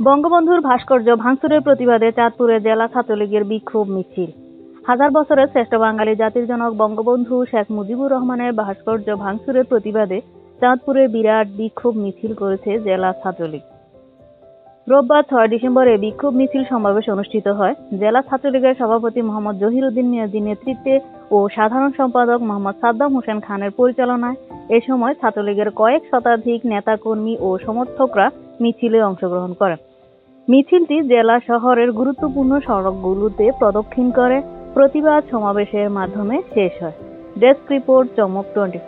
বঙ্গবন্ধুর ভাস্কর্য ভাঙচুরের প্রতিবাদে চাঁদপুরে জেলা ছাত্রলীগের বিক্ষোভ মিছিল। হাজার বছরের শ্রেষ্ঠ বাঙালি জাতির জনক বঙ্গবন্ধু শেখ মুজিবুর রহমানের ভাস্কর্য ভাঙচুরের প্রতিবাদে চাঁদপুরে বিরাট বিক্ষোভ মিছিল করেছে জেলা ছাত্রলীগ। রোববার ছয় ডিসেম্বরে বিক্ষোভ মিছিল সমাবেশ অনুষ্ঠিত হয়। জেলা ছাত্রলীগের সভাপতি মোহাম্মদ জহিরুদ্দিন মিয়াজির নেতৃত্বে ও সাধারণ সম্পাদক মোহাম্মদ সাদ্দাম হোসেন খানের পরিচালনায় এ সময় ছাত্রলীগের কয়েক শতাধিক নেতাকর্মী ও সমর্থকরা মিছিলে অংশগ্রহণ করে। মিছিলটি জেলা শহরের গুরুত্বপূর্ণ সড়কগুলোতে প্রদক্ষিণ করে। প্রতিবাদ সমাবেশের মাধ্যমে শেষ হয়। ডেস্ক রিপোর্ট চমক টোয়েন্টি